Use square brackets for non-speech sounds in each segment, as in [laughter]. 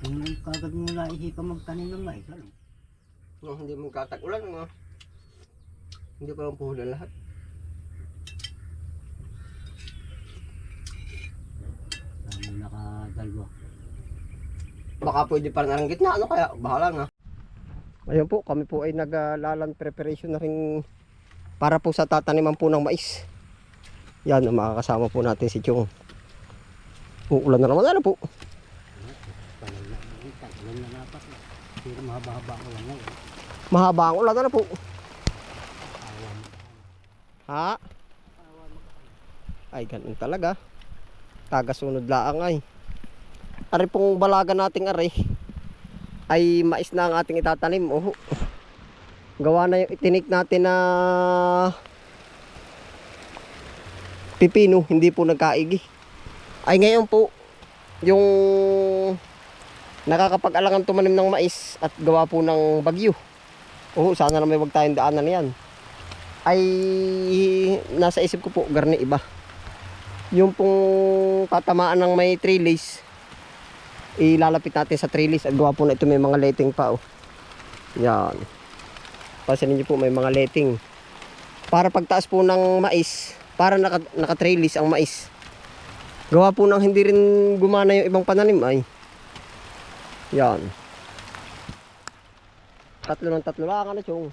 Kung kagad mo naisip ka magtanim ng mais, ano? No, hindi mo katag-ulan mo. Hindi pa lang puhulan lahat. Ano nakadalwa. Baka pwede pa rin ang gitna, ano kaya? Bahala na. Ayun po, kami po ay naglalan preparation na rin para po sa tataniman po ng mais. Yan, makakasama po natin si Chong. Uulan na naman, ano po? Panay na, dapat. eh. Pero mahaba-haba ko lang ngayon. Mahaba ang ulan, ano po? Ha? Ay, ganun talaga. Tagasunod laang ay. Ari pong balaga nating ari ay mais na ang ating itatanim. Oh. Gawa na yung itinik natin na pipino, hindi po nagkaigi. Ay ngayon po, yung nakakapag-alangan tumanim ng mais at gawa po ng bagyo. Oh, sana na may wag tayong daanan yan. Ay nasa isip ko po garni iba. Yung pong tatamaan ng may trellis ilalapit natin sa trellis at gawa po na ito may mga letting pa oh. yan. Pansinin niyo po may mga letting. Para pagtaas po ng mais para naka, naka trellis ang mais. Gawa po ng hindi rin gumana yung ibang pananim ay yan tatlo ng tatlo lang ano chong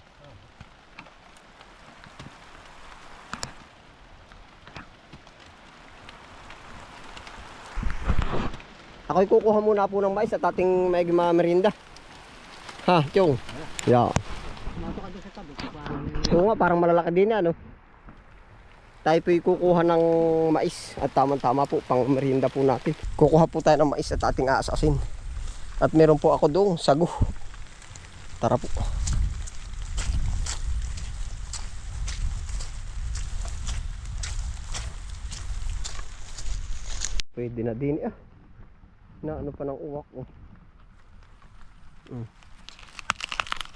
Ako'y kukuha muna po ng mais at ating may merinda. Ha, Chong? Ka. Parang Oo nga, parang malalaki din ano. Tayo po'y kukuha ng mais at tamang-tama po pang merienda po natin. Kukuha po tayo ng mais at ating aasasin. At meron po ako doon, sago. Tara po. Pwede na din ah. Na ano pa ng uwak oh. Mm.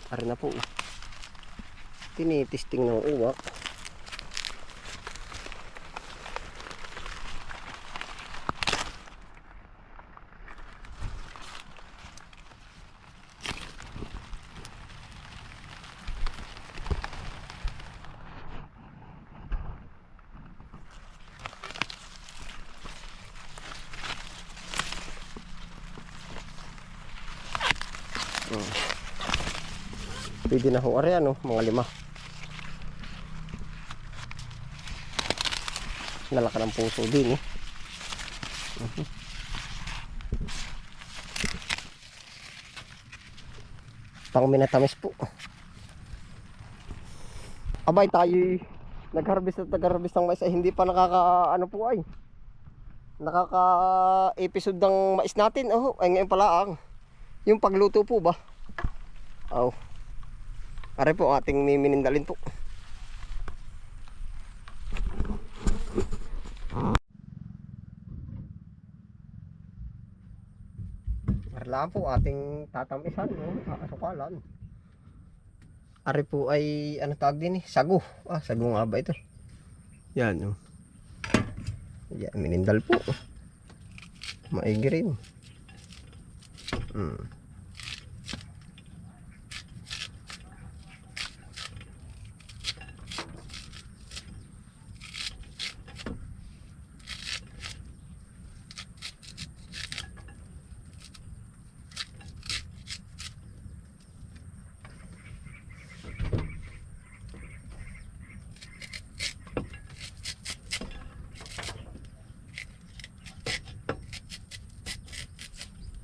Tara na po. oh. Tinitisting ng uwak. Pwede na ho ari ano, mga lima. Nalaka ng puso din eh. Mhm. Pang minatamis po. Abay tayo nag-harvest at nag-harvest ng mais ay hindi pa nakaka ano po ay. Nakaka episode ng mais natin. Oh, ay ngayon pala ang yung pagluto po ba? Oh. Are po ating miminindalin po. Marlaan po ating tatamisan no, asukalan. Are po ay ano tawag din eh, sago. Ah, sago nga ba ito? Yan no. Yan, minindal po. Maigi rin. Hmm.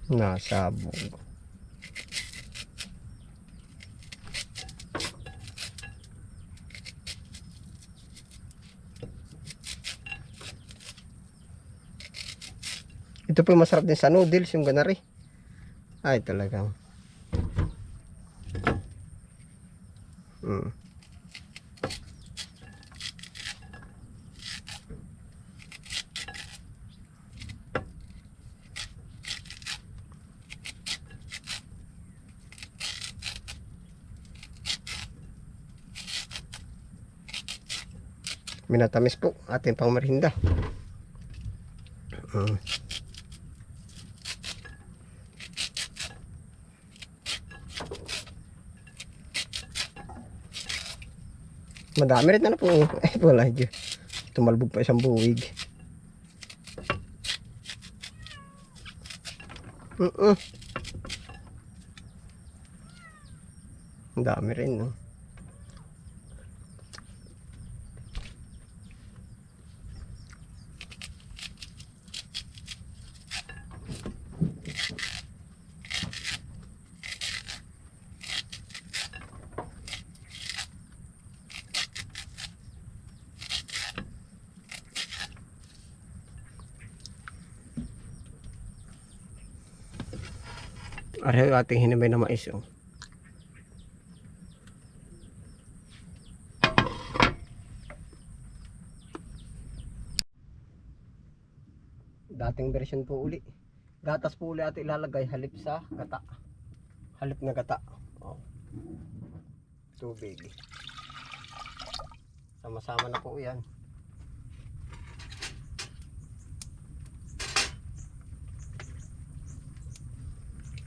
Nasabog. Ito po masarap din sa noodles, yung ganari. Ay, talagang. minatamis po ating pang merinda. Mm. Madami rin na, po. [laughs] Ay wala dyan tumalbog pa isang buwig. Uh -uh. dami rin no? Yung ating hinimay na mais, oh. Dating version po uli. Gatas po uli ating ilalagay halip sa gata. Halip na gata. Oh. Tubig. Sama-sama na po yan.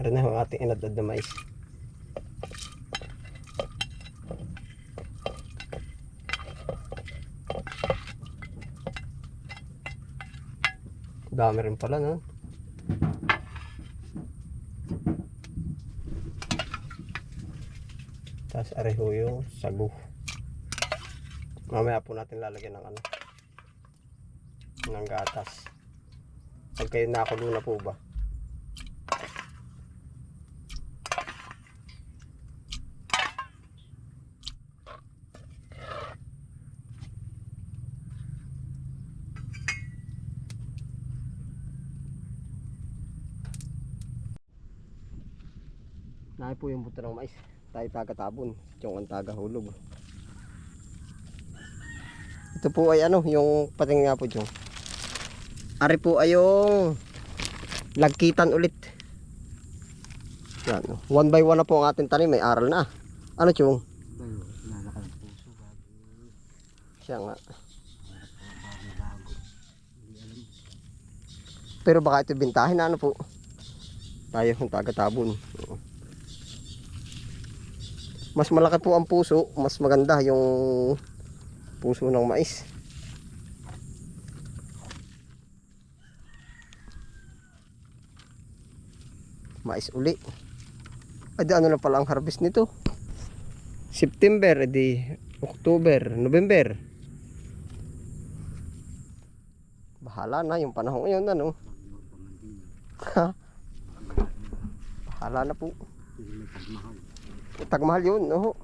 Ano na ang ating inadad na mais. Dami rin pala, no? Tapos areho yung sagu. Mamaya po natin lalagyan ng ano ng gatas. Pag kayo nakulo na po ba? Nahay po yung buto ng mais. Tayo taga-tabon. Yung ang taga-hulog. Ito po ay ano, yung pating nga po yung. Ari po ay yung lagkitan ulit. Yan. One by one na po ang ating tanim. May aral na. Ano. Bago, Siya nga. Pero baka ito bintahin na ano po. Tayo yung taga-tabon. Oo. Mas malaki po ang puso, mas maganda yung puso ng mais. Mais uli. Ay, di ano na pala ang harvest nito? September, edi October, November. Bahala na yung panahon ngayon, ano? Bahala na po. May. Tagmahal yun, oo.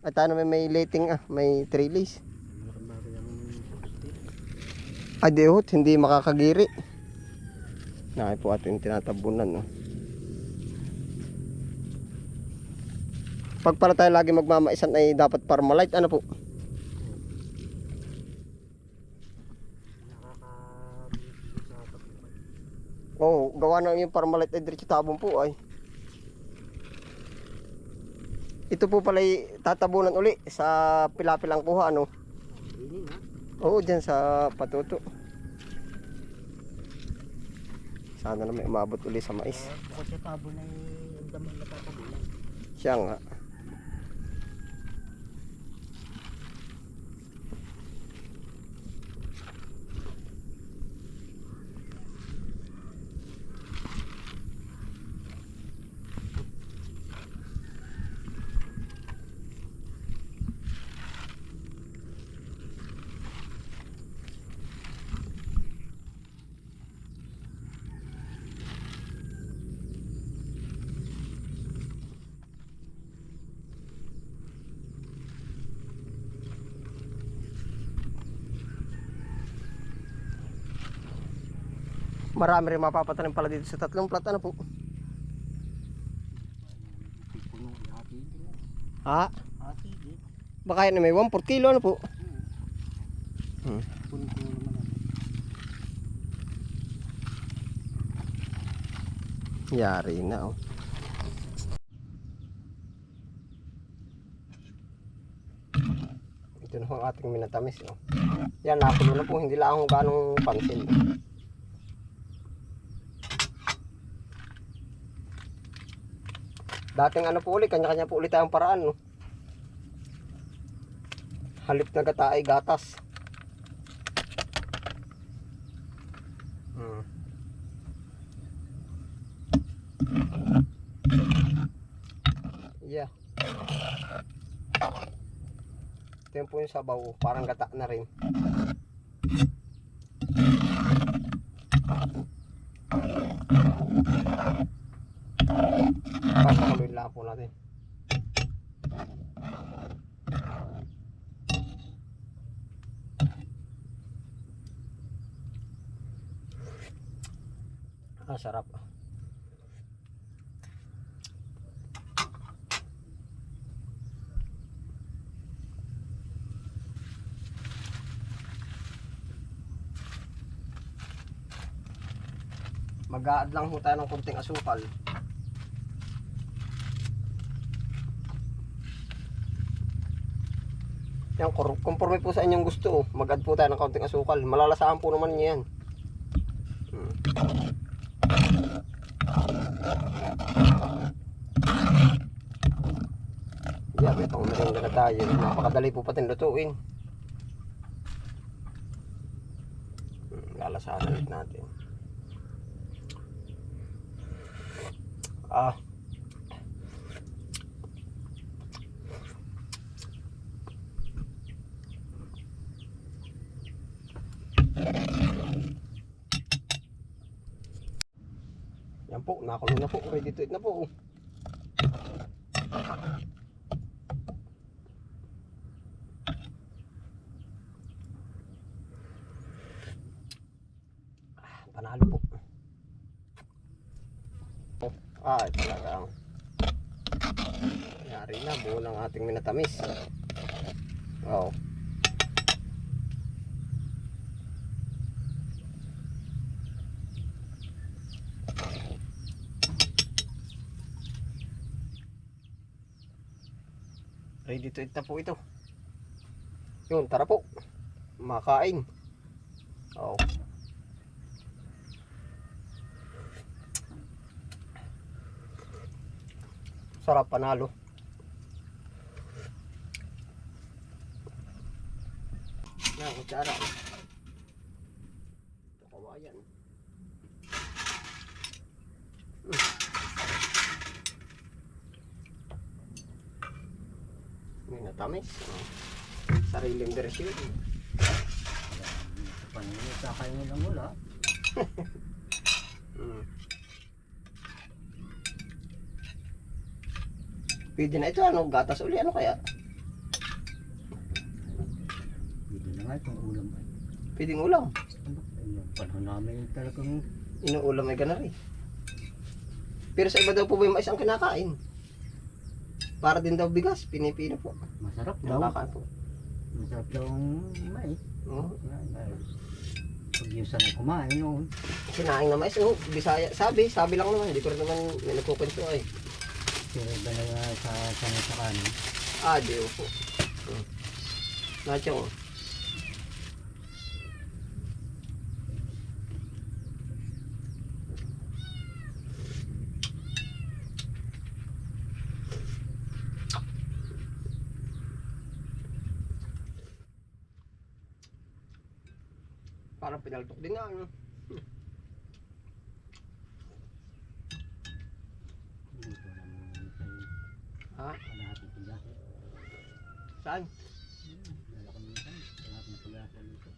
At tayo naman may lating ah, may trellis. Ay di hot, hindi makakagiri. Nakay po ating tinatabunan, no. Pag para tayo lagi magmamaisan ay dapat parmalite, ano po? Oo, gawa na yung parmalite ay diretso tabon po ay. Ito po pala tatabunan uli sa pilapilang kuha, ano? Oo, dyan sa patuto. Sana na may umabot uli sa mais. Ang damay na tatabunan. Siya nga. Marami rin mapapatanim pala dito sa tatlong plat. Ano po? Ha? Baka yan may 1 per kilo. Ano po? Hmm. Yari na oh. Ito na ang ating minatamis oh. Yan, nakulo na po. Hindi lang ganong pansin. Dating ano po ulit, kanya-kanya po ulit tayong paraan. No? Halip na gata ay gatas. Hmm. Yeah. Ito yung yung sabaw. Parang gata na rin. Papakuloy lang po natin. Ah, sarap. Mag-a-add lang ho tayo ng konting asukal. Yan, conforme po sa inyong gusto. Mag-add po tayo ng konting asukal. Malalasaan po naman niya yan. Hmm. Yeah, may pang merinda na tayo. Napakadali po patin lutuin. Hmm, Lalasahan natin. Ah. Po, nakulo na po. Ready to eat na po. Ah, Panalo po. Ay, talagang. Yari na, buo ng ating minatamis. Wow. Ready to eat po ito. Yun, tara po. Makain. Oh. Sarap panalo. Na, kutsara. Ito kawayan. May natamis. Oh. Sariling bersyon. Paningin sa kayo lang [laughs] wala. Mm. Pwede na ito ano, gatas uli ano kaya? Hindi na nga itong ulam ay. Pwedeng ulam. Yung panahon namin talagang Inuulam ay ganari. Pero sa iba daw po ba yung mais ang kinakain? Para din daw bigas, pinipino po. masarap daw. Nakakain po. Masarap daw ang mais. Oh. Ay, Pag yung sanay kumain noon. Kinain na mais, oh, bisaya. Sabi, sabi lang naman, hindi ko rin naman may nagkukwento ay. Pero iba na sa sanay sa kanin. Ah, di po. Hmm. Nacho. Parang pinaltok din nga. Ano? Ha? Saan? Paglasan dito.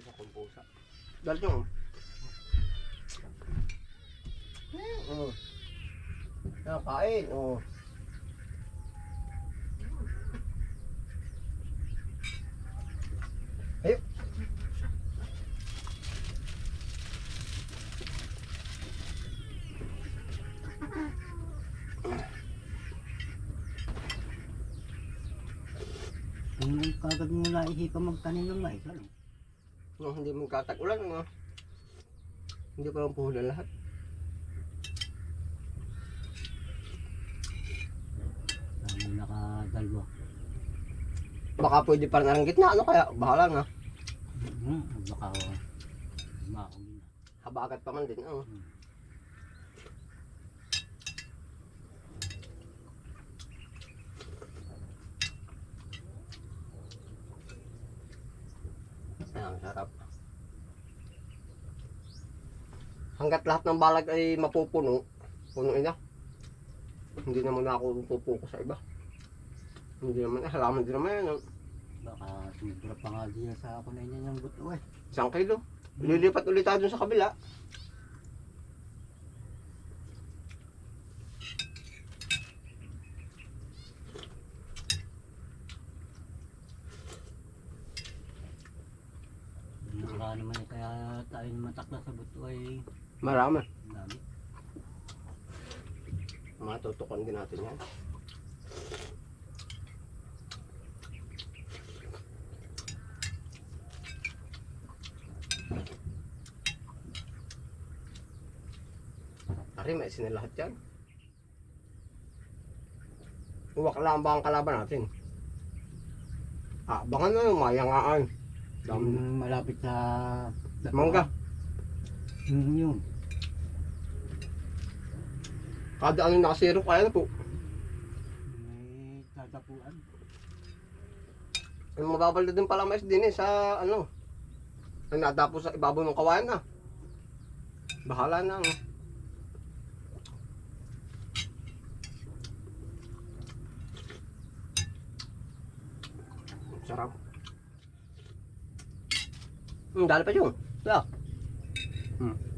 Na kumpusa. Dahil yung. Oo. Kaya kain, oo. Ayun. Kung na isipa magtanim ng mais, ano? No, hindi mo katag-ulan, no? Hindi ko lang puhulan lahat. Dami nakadalwa. Baka pwede pa rin ang gitna, ano kaya? Bahala na. Hmm, baka maong na. Habagat pa man din, oh. Ang sarap. Hanggat lahat ng balag ay mapupuno, punuin na. Hindi naman ako pupuko sa iba. Hindi naman, eh, halaman din naman yan. oh. Baka sumibra pa nga diyan sa kunay niya niyang buto eh. Isang kilo. Lilipat ulit tayo dun sa kabila. Mura naman eh, kaya naman takla sa buto ay Marami. dami. Matutukan din natin yan. Ari, may na lahat yan. Uwak lang ba ang kalaban natin? Ah, baka na yung mayangaan. Dami. Yung malapit sa... Mangga. Hmm, yun. Kada ano nakasiro kaya na po. May tatapuan. Yung mababal na din pala mais din eh sa ano. Ang natapos sa ibabaw ng kawayan na. Bahala na. ano. Sarap. Hmm, dali pa yun. Yeah. Hmm.